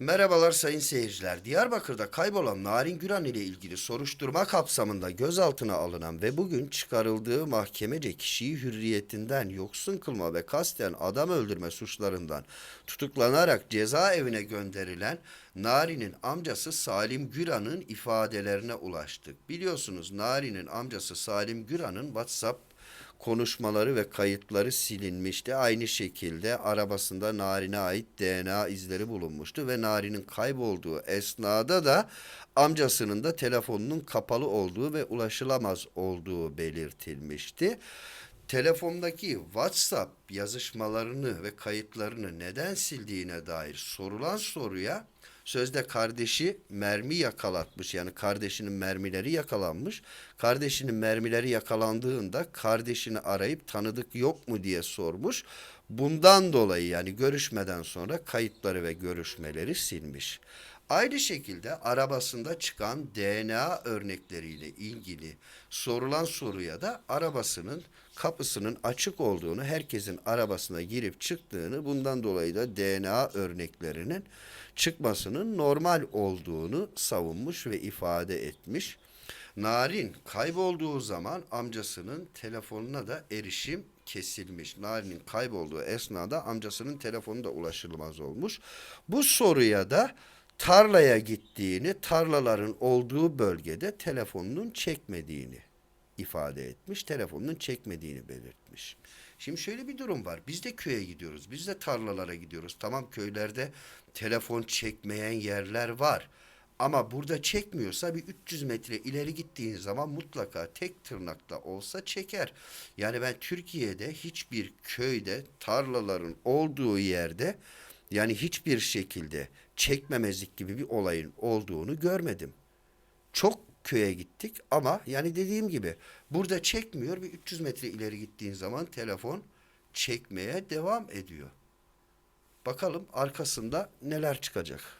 Merhabalar sayın seyirciler. Diyarbakır'da kaybolan Narin Güran ile ilgili soruşturma kapsamında gözaltına alınan ve bugün çıkarıldığı mahkemece kişiyi hürriyetinden yoksun kılma ve kasten adam öldürme suçlarından tutuklanarak cezaevine gönderilen Nari'nin amcası Salim Güran'ın ifadelerine ulaştık. Biliyorsunuz Nari'nin amcası Salim Güran'ın WhatsApp konuşmaları ve kayıtları silinmişti. Aynı şekilde arabasında Narin'e ait DNA izleri bulunmuştu ve Narin'in kaybolduğu esnada da amcasının da telefonunun kapalı olduğu ve ulaşılamaz olduğu belirtilmişti. Telefondaki WhatsApp yazışmalarını ve kayıtlarını neden sildiğine dair sorulan soruya sözde kardeşi mermi yakalatmış. Yani kardeşinin mermileri yakalanmış. Kardeşinin mermileri yakalandığında kardeşini arayıp tanıdık yok mu diye sormuş. Bundan dolayı yani görüşmeden sonra kayıtları ve görüşmeleri silmiş. Aynı şekilde arabasında çıkan DNA örnekleriyle ilgili sorulan soruya da arabasının kapısının açık olduğunu, herkesin arabasına girip çıktığını, bundan dolayı da DNA örneklerinin çıkmasının normal olduğunu savunmuş ve ifade etmiş. Narin kaybolduğu zaman amcasının telefonuna da erişim kesilmiş. Narin'in kaybolduğu esnada amcasının telefonu da ulaşılmaz olmuş. Bu soruya da tarlaya gittiğini, tarlaların olduğu bölgede telefonunun çekmediğini ifade etmiş. Telefonunun çekmediğini belirtmiş. Şimdi şöyle bir durum var. Biz de köye gidiyoruz. Biz de tarlalara gidiyoruz. Tamam köylerde telefon çekmeyen yerler var. Ama burada çekmiyorsa bir 300 metre ileri gittiğin zaman mutlaka tek tırnakla olsa çeker. Yani ben Türkiye'de hiçbir köyde tarlaların olduğu yerde yani hiçbir şekilde çekmemezlik gibi bir olayın olduğunu görmedim. Çok köye gittik ama yani dediğim gibi burada çekmiyor bir 300 metre ileri gittiğin zaman telefon çekmeye devam ediyor. Bakalım arkasında neler çıkacak.